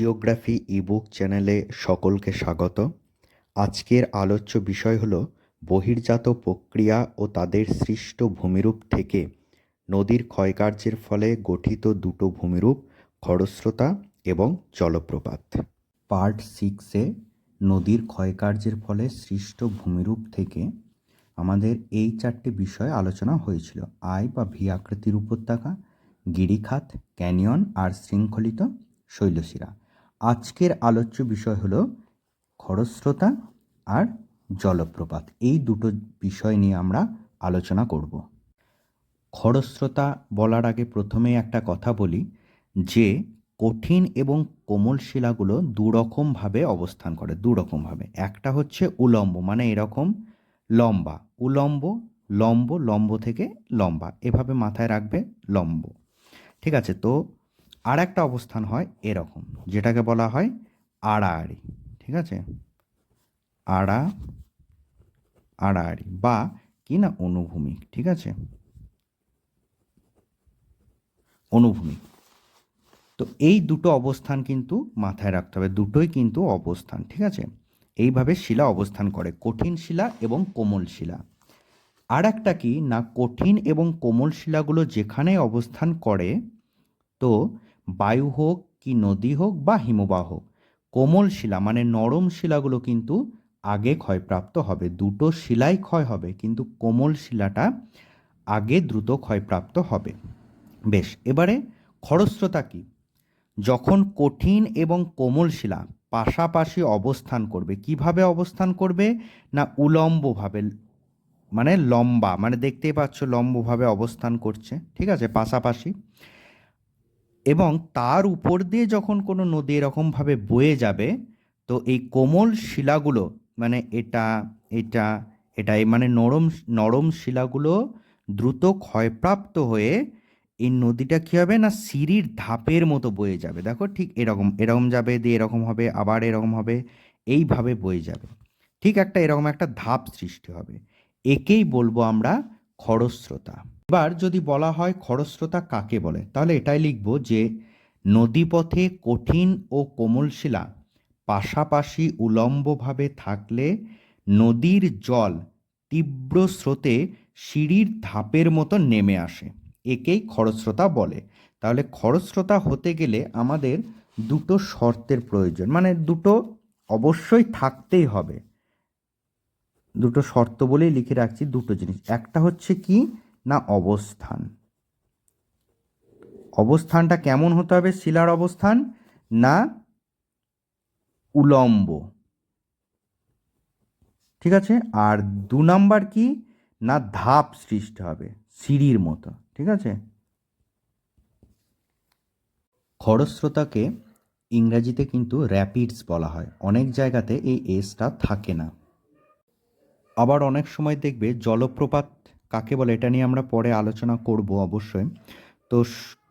Geography ebook চ্যানেলে সকলকে স্বাগত। আজকের আলোচ্য বিষয় হল বহির্জাত প্রক্রিয়া ও তাদের সৃষ্ট ভূমিরূপ থেকে নদীর ক্ষয়কার্যের ফলে গঠিত দুটো ভূমিরূপ, খরস্রোতা এবং জলপ্রপাত। পার্ট সিক্সে নদীর ক্ষয়কার্যের ফলে সৃষ্ট ভূমিরূপ থেকে আমাদের এই চারটি বিষয় আলোচনা হয়েছিল। আই বা ভি আকৃতির উপত্যকা, গিরিখাত, ক্যানিয়ন আর শৃঙ্খলিত শৈলশিরা। আজকের আলোচ্য বিষয় হলো খরস্রোতা আর জলপ্রপাত। এই দুটো বিষয় নিয়ে আমরা আলোচনা করব। খরস্রোতা বলার আগে প্রথমেই একটা কথা বলি যে, কঠিন এবং কোমল শিলাগুলো দুরকমভাবে অবস্থান করে, দুরকমভাবে। একটা হচ্ছে উলম্ব মানে এরকম লম্বা। উলম্ব, লম্ব লম্ব থেকে লম্বা। এভাবে মাথায় রাখবে লম্ব। ঠিক আছে, তো আর একটা অবস্থান হয় এরকম, যেটাকে বলা হয় আড়াআড়ি, ঠিক আছে? আড়া, আড়াআড়ি, বা কি না অনুভূমিক, ঠিক আছে? অনুভূমিক। তো এই দুটো অবস্থান কিন্তু মাথায় রাখতে হবে, দুটোই কিন্তু অবস্থান, ঠিক আছে? এইভাবে শিলা অবস্থান করে, কঠিন শিলা এবং কোমল শিলা। আর একটা কি, না কঠিন এবং কোমল শিলাগুলো যেখানে অবস্থান করে, তো বায়ু হোক কি নদী হোক বা হিমবাহ, কোমল শিলা মানে নরম শিলাগুলো কিন্তু আগে ক্ষয়প্রাপ্ত হবে, দুটো শিলাই ক্ষয় হবে, কিন্তু কোমল শিলাটা আগে দ্রুত ক্ষয়প্রাপ্ত হবে। বেশ, এবারে খরস্রোতা কি? যখন কঠিন এবং কোমল শিলা পাশাপাশি অবস্থান করবে, কীভাবে অবস্থান করবে? না উলম্বভাবে মানে লম্বা মানে দেখতেই পাচ্ছ লম্বভাবে অবস্থান করছে, ঠিক আছে, পাশাপাশি। এবং তার উপর দিয়ে যখন কোনো নদী এরকমভাবে বয়ে যাবে, তো এই কোমল শিলাগুলো মানে এটা এটা এটা মানে নরম নরম শিলাগুলো দ্রুত ক্ষয়প্রাপ্ত হয়ে এই নদীটা কী হবে না সিঁড়ির ধাপের মতো বয়ে যাবে। দেখো ঠিক এরকম এরকম যাবে দিয়ে এরকম হবে, আবার এরকম হবে, এইভাবে বয়ে যাবে। ঠিক একটা এরকম একটা ধাপ সৃষ্টি হবে। একেই বলব আমরা খরস্রোতা। এবার যদি বলা হয় খরস্রোতা কাকে বলে, তাহলে এটাই লিখব যে নদীপথে কঠিন ও কোমল শিলা, পাশাপাশি উলম্বভাবে থাকলে নদীর জল তীব্র স্রোতে সিঁড়ির ধাপের মতো নেমে আসে। একেই খরস্রোতা বলে। তাহলে খরস্রোতা হতে গেলে আমাদের দুটো শর্তের প্রয়োজন। মানে দুটো অবশ্যই থাকতেই হবে। দুটো শর্ত বলেই লিখে রাখছি দুটো জিনিস। একটা হচ্ছে কি? না অবস্থান? অবস্থানটা কেমন হতে হবে? শিলার অবস্থান না উলম্ব? ঠিক আছে? আর দু নাম্বার কি? না ধাপ সৃষ্টি হবে, সিঁড়ির মতো, ঠিক আছে? খরস্রোতাকে ইংরাজিতে কিন্তু র্যাপিডস বলা হয়। অনেক জায়গাতে এই এসটা থাকে না। আবার অনেক সময় দেখবে জলপ্রপাত কাকে বলে এটা নিয়ে আমরা পরে আলোচনা করব অবশ্যই। তো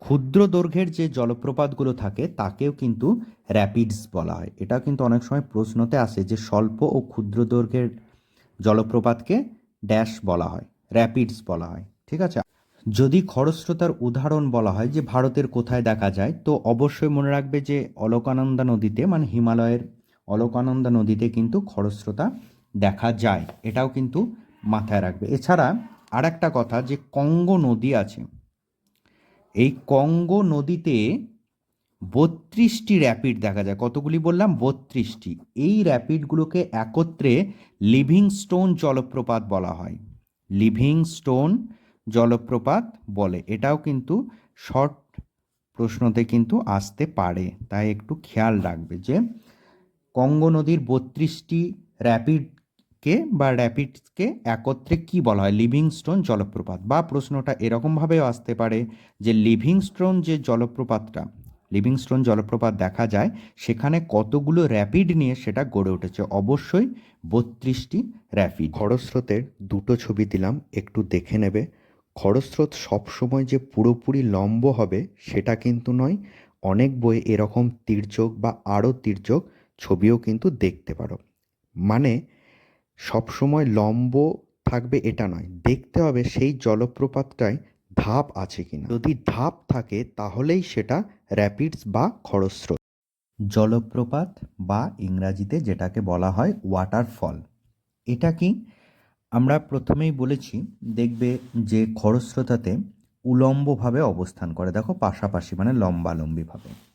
ক্ষুদ্র দৈর্ঘ্যের যে জলপ্রপাতগুলো থাকে, তাকেও কিন্তু র্যাপিডস বলা হয়। এটা কিন্তু অনেক সময় প্রশ্নতে আসে যে স্বল্প ও ক্ষুদ্র দৈর্ঘ্যের জলপ্রপাতকে ড্যাশ বলা হয় র্যাপিডস বলা হয়, ঠিক আছে? যদি খরস্রোতার উদাহরণ বলা হয় যে ভারতের কোথায় দেখা যায়, তো অবশ্যই মনে রাখবে যে অলকানন্দা নদীতে মানে হিমালয়ের অলকানন্দা নদীতে কিন্তু খরস্রোতা দেখা যায়। এটাও কিন্তু মাথায় রাখবে। এছাড়া আর একটা কথা যে কঙ্গ নদী আছে। এই কঙ্গ নদীতে বত্রিশটি র্যাপিড দেখা যায়। কতগুলি বললাম? বত্রিশটি। এই র্যাপিডগুলোকে একত্রে লিভিং স্টোন জলপ্রপাত বলা হয়। লিভিং স্টোন জলপ্রপাত বলে। এটাও কিন্তু শর্ট প্রশ্নতে কিন্তু আসতে পারে। তাই একটু খেয়াল রাখবে যে কঙ্গ নদীর বত্রিশটি র্যাপিড কে বা র্যাপিডসকে একত্রে কি বলা হয়? লিভিংস্টোন জলপ্রপাত। বা প্রশ্নটা এরকমভাবেও আসতে পারে যে লিভিংস্টোন যে জলপ্রপাতটা লিভিংস্টোন জলপ্রপাত দেখা যায়, সেখানে কতগুলো র্যাপিড নিয়ে সেটা গড়ে উঠেছে? অবশ্যই বত্রিশটি র্যাপিড খরস্রোতের দুটো ছবি দিলাম, একটু দেখে নেবে। খরস্রোত সবসময় যে পুরোপুরি লম্ব হবে, সেটা কিন্তু নয়, অনেক বইয়ে এরকম তির্যক বা আরও তির্যক ছবিও কিন্তু দেখতে পারো। মানে সবসময় লম্ব থাকবে এটা নয়। দেখতে হবে সেই জলপ্রপাতটায় ধাপ আছে কি না যদি ধাপ থাকে, তাহলেই সেটা র্যাপিডস বা খরস্রোত। জলপ্রপাত বা ইংরাজিতে যেটাকে বলা হয় ওয়াটারফল এটা কি? আমরা প্রথমেই বলেছি, দেখবে যে খরস্রোতাতে উলম্বভাবে অবস্থান করে। দেখো পাশাপাশি মানে লম্বালম্বিভাবে।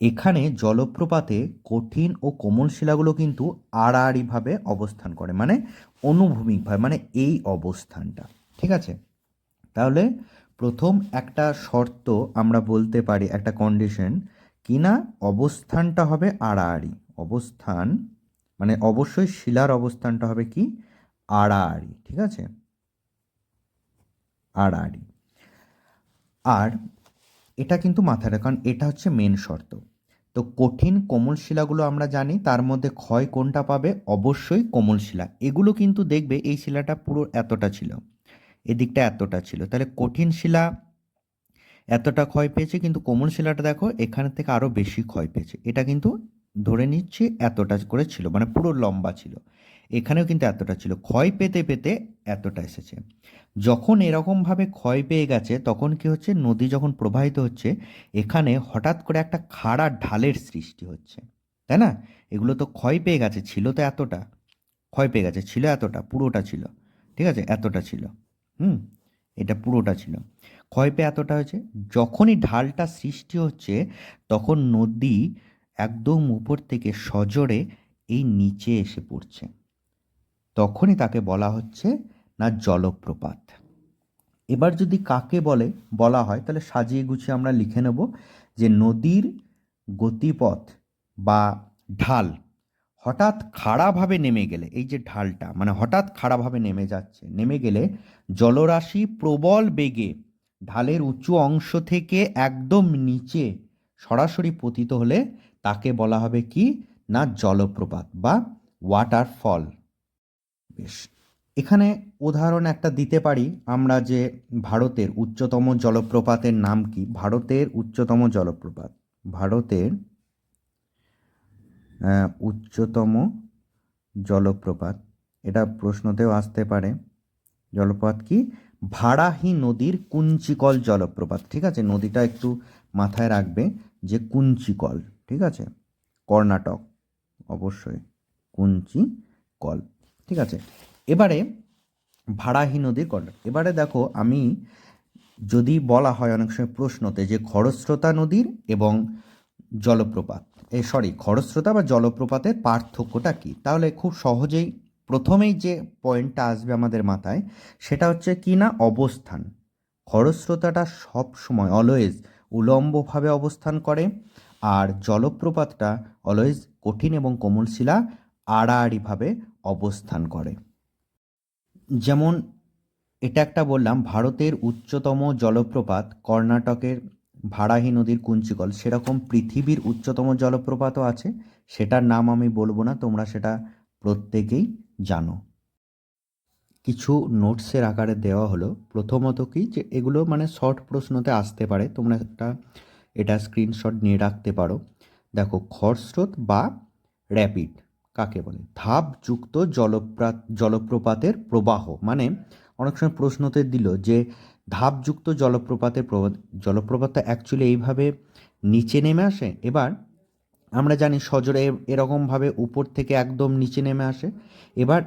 এখানে জলপ্রপাতে কঠিন ও কোমল শিলাগুলো কিন্তু আড়াআড়িভাবে অবস্থান করে মানে অনুভূমিকভাবে মানে এই অবস্থানটা। ঠিক আছে? তাহলে প্রথম একটা শর্ত আমরা বলতে পারি, একটা কন্ডিশন কি না অবস্থানটা হবে আড়াআড়ি। অবস্থান মানে অবশ্যই শিলার অবস্থানটা হবে কি? আড়াআড়ি। ঠিক আছে? আড়াআড়ি। আর এটা কিন্তু মাথায় রাখ, কারণ এটা হচ্ছে মেন শর্ত। তো কঠিন কোমল শিলাগুলো আমরা জানি, তার মধ্যে ক্ষয় কোনটা পাবে? অবশ্যই কোমল শিলা। এগুলো কিন্তু দেখবে এই শিলাটা পুরো এতটা ছিল, এদিকটা এতটা ছিল। তাহলে কঠিন শিলা এতটা ক্ষয় পেয়েছে, কিন্তু কোমল শিলাটা দেখো, এখান থেকে আরও বেশি ক্ষয় পেয়েছে। এটা কিন্তু ধরে নিচ্ছি এতটা করে ছিল মানে পুরো লম্বা ছিল। এখানেও কিন্তু এতটা ছিল। ক্ষয় পেতে পেতে এতটা এসেছে। যখন এরকমভাবে ক্ষয় পেয়ে গেছে, তখন কি হচ্ছে? নদী যখন প্রবাহিত হচ্ছে, এখানে হঠাৎ করে একটা খাড়া ঢালের সৃষ্টি হচ্ছে। তাই না? এগুলো তো ক্ষয় পেয়ে গেছে। ছিল তো এতটা। ক্ষয় পেয়ে গেছে। ছিল এতটা, পুরোটা ছিল। ঠিক আছে? এতটা ছিল। হুম? এটা পুরোটা ছিল। ক্ষয় পেয়ে এতটা হয়েছে। যখনই ঢালটা সৃষ্টি হচ্ছে, তখন নদী একদম উপর থেকে সজোরে এই নিচে এসে পড়ছে। তখনই তাকে বলা হচ্ছে না জলপ্রপাত। এবার যদি কাকে বলে, বলা হয়, তাহলে সাজিয়ে গুছিয়ে আমরা লিখে নেব যে নদীর গতিপথ বা ঢাল হঠাৎ খাড়াভাবে নেমে গেলে, এই যে ঢালটা মানে হঠাৎ খাড়াভাবে নেমে যাচ্ছে, নেমে গেলে জলরাশি প্রবল বেগে ঢালের উঁচু অংশ থেকে একদম নিচে সরাসরি পতিত হলে তাকে বলা হবে কি? না জলপ্রপাত বা ওয়াটারফল বেশ। এখানে উদাহরণ একটা দিতে পারি আমরা যে ভারতের উচ্চতম জলপ্রপাতের নাম কি? ভারতের উচ্চতম জলপ্রপাত। ভারতের উচ্চতম জলপ্রপাত। এটা প্রশ্নতেও আসতে পারে। জলপ্রপাত কি? ভাড়াহি নদীর কুঞ্চিকল জলপ্রপাত। ঠিক আছে? নদীটা একটু মাথায় রাখবে যে কুঞ্চিকল। ঠিক আছে? কর্ণাটক। অবশ্যই। কুঞ্চিকল। ঠিক আছে? এবারে ভাড়াহি নদীর কর্ণাটক এবারে দেখো আমি যদি বলা হয় অনেক সময় প্রশ্নতে যে খরস্রোতা নদীর এবং জলপ্রপাত, এ সরি খরস্রোতা বা জলপ্রপাতের পার্থক্যটা কি? তাহলে খুব সহজেই প্রথমেই যে পয়েন্টটা আসবে আমাদের মাথায়, সেটা হচ্ছে কি না অবস্থান। খরস্রোতাটা সব সময় অলওয়েজ উলম্বভাবে অবস্থান করে আর জলপ্রপাতটা অলওয়েজ কঠিন এবং কোমল শিলা আড়াআড়িভাবে অবস্থান করে। যেমন, এটা একটা বললাম, ভারতের উচ্চতম জলপ্রপাত কর্ণাটকের ভাড়াহি নদীর কুঞ্চিকল। সেরকম পৃথিবীর উচ্চতম জলপ্রপাতও আছে, সেটার নাম আমি বলব না, তোমরা সেটা প্রত্যেকেই জানো। কিছু নোটসের আকারে দেওয়া হলো। প্রথমত কি, যে এগুলো মানে শর্ট প্রশ্নতে আসতে পারে, তোমরা একটা, এটা স্ক্রিনশট নিয়ে রাখতে পারো। দেখো খরস্রোত বা র্যাপিড। কাকে বলে? ধাপযুক্ত জলপ্রাত, জলপ্রপাতের প্রবাহ। মানে অনেক সময় প্রশ্নতে দিল যে ধাপযুক্ত জলপ্রপাতের জলপ্রপাতটা অ্যাকচুয়ালি এইভাবে নিচে নেমে আসে? এবার আমরা জানি সজোরে এরকমভাবে উপর থেকে একদম নিচে নেমে আসে। এবার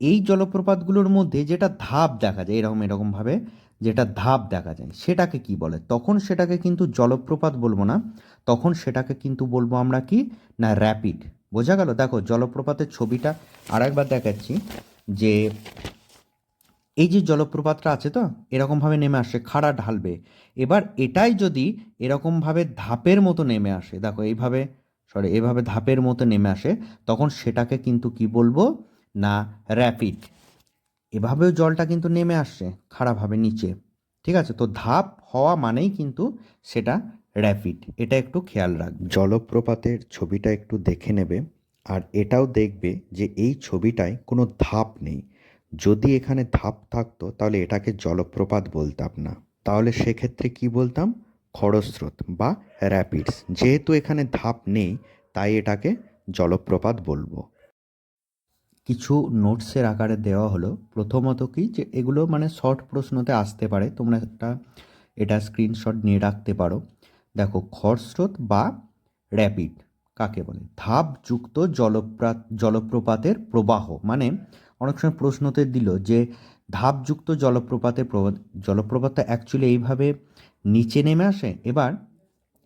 এই জলপ্রপাতগুলোর মধ্যে যেটা ধাপ দেখা যায়, এরকম, এরকমভাবে যেটা ধাপ দেখা যায়, সেটাকে কি বলে? তখন সেটাকে কিন্তু জলপ্রপাত বলব না। তখন সেটাকে কিন্তু বলব আমরা কি? না র্যাপিড বোঝা গেল, দেখো জলপ্রপাতের ছবিটা আরেকবার দেখাচ্ছি যে এই যে জলপ্রপাতটা আছে তো, এরকমভাবে নেমে আসে, খাড়া ঢালবে। এবার এটাই যদি এরকমভাবে ধাপের মতো নেমে আসে, দেখো এইভাবে সরি এভাবে ধাপের মতো নেমে আসে, তখন সেটাকে কিন্তু কি বলব? না র্যাপিড এভাবেও জলটা কিন্তু নেমে আসছে খাড়াভাবে নিচে। ঠিক আছে, তো ধাপ হওয়া মানেই কিন্তু সেটা র্যাপিড এটা একটু খেয়াল রাখবে। জলপ্রপাতের ছবিটা একটু দেখে নেবে আর এটাও দেখবে যে এই ছবিটায় কোনো ধাপ নেই। যদি এখানে ধাপ থাকতো তাহলে এটাকে জলপ্রপাত বলতাম না। তাহলে সেক্ষেত্রে কি বলতাম? খরস্রোত বা র্যাপিডস যেহেতু এখানে ধাপ নেই তাই এটাকে জলপ্রপাত বলব। কিছু নোটসের আকারে দেওয়া হলো। প্রথমত কি যে এগুলো মানে শর্ট প্রশ্নতে আসতে পারে। তোমরা একটা এটা স্ক্রিনশট নিয়ে রাখতে পারো। দেখো খরস্রোত বা র্যাপিড কাকে বলে? ধাপযুক্ত জলপ্রাত, জলপ্রপাতের প্রবাহ। মানে অনেক সময় প্রশ্নতে দিল যে ধাপযুক্ত জলপ্রপাতের জলপ্রপাতটা অ্যাকচুয়ালি এইভাবে নিচে নেমে আসে? এবার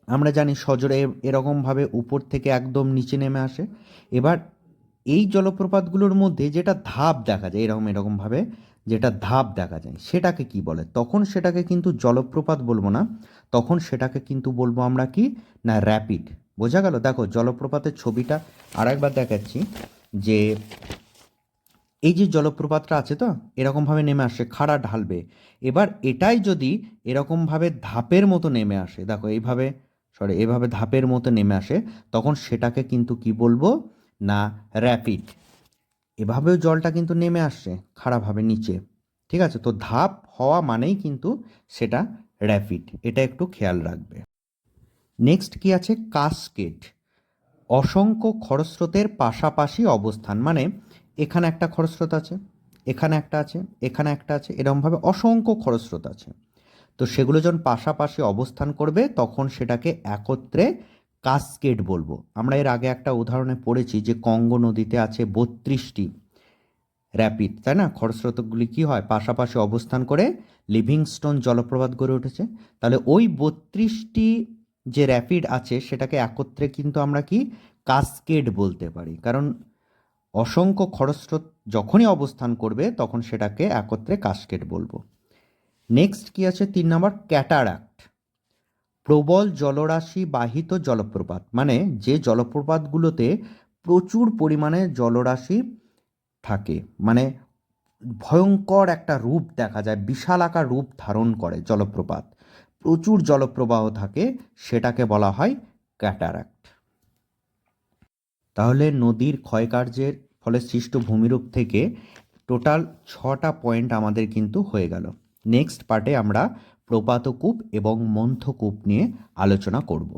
আমরা জানি সজরে এরকমভাবে উপর থেকে একদম নিচে নেমে আসে। এবার এই জলপ্রপাতগুলোর মধ্যে যেটা ধাপ দেখা যায়, এরকম, এরকমভাবে যেটা ধাপ দেখা যায়, সেটাকে কি বলে? তখন সেটাকে কিন্তু জলপ্রপাত বলব না, তখন সেটাকে কিন্তু বলব আমরা কি? না র্যাপিড বোঝা গেল? দেখো, জলপ্রপাতের ছবিটা আরেকবার দেখাচ্ছি যে এই যে জলপ্রপাতটা আছে তো, এরকমভাবে নেমে আসে, খাড়া ঢালবে। এবার এটাই যদি এরকমভাবে ধাপের মতো নেমে আসে, দেখো, এইভাবে সরি এভাবে ধাপের মতো নেমে আসে, তখন সেটাকে কিন্তু কি বলব? না র্যাপিড এভাবেও জলটা কিন্তু নেমে আসছে খাড়াভাবে নিচে, ঠিক আছে? তো ধাপ হওয়া মানেই কিন্তু সেটা র্যাপিড এটা একটু খেয়াল রাখবে। নেক্সট কি আছে? কাসকেড অসংখ্য খরস্রোতের পাশাপাশি অবস্থান মানে এখানে একটা খরস্রোত আছে, এখানে একটা আছে, এখানে একটা আছে এরকমভাবে অসংখ্য খরস্রোত আছে। তো সেগুলো যখন পাশাপাশি অবস্থান করবে, তখন সেটাকে একত্রে কাসকেড বলব। আমরা এর আগে একটা উদাহরণে পড়েছি যে কঙ্গো নদীতে আছে বত্রিশটি র্যাপিড তাই না? খরস্রোতগুলি কি হয়? পাশাপাশি অবস্থান করে লিভিংস্টোন জলপ্রপাত গড়ে উঠেছে। তাহলে ওই বত্রিশটি যে র্যাপিড আছে, সেটাকে একত্রে কিন্তু আমরা কি? কাসকেড বলতে পারি। কারণ অসংখ্য খরস্রোত যখনই অবস্থান করবে, তখন সেটাকে একত্রে কাসকেড বলব। নেক্সট কি আছে? তিন নম্বর ক্যাটারাক্ট প্রবল জলরাশি বাহিত জলপ্রপাত। মানে যে জলপ্রপাতগুলোতে প্রচুর পরিমাণে জলরাশি থাকে। মানে ভয়ঙ্কর একটা রূপ দেখা যায়, বিশাল আকার রূপ ধারণ করে জলপ্রপাত। প্রচুর জলপ্রবাহ থাকে, সেটাকে বলা হয় ক্যাটারাক্ট। তাহলে নদীর ক্ষয়কার্যের ফলে সৃষ্ট ভূমিরূপ থেকে টোটাল ছটা পয়েন্ট আমাদের কিন্তু হয়ে গেল। নেক্সট পার্টে আমরা প্রপাতকূপ এবং মন্থকূপ নিয়ে আলোচনা করব।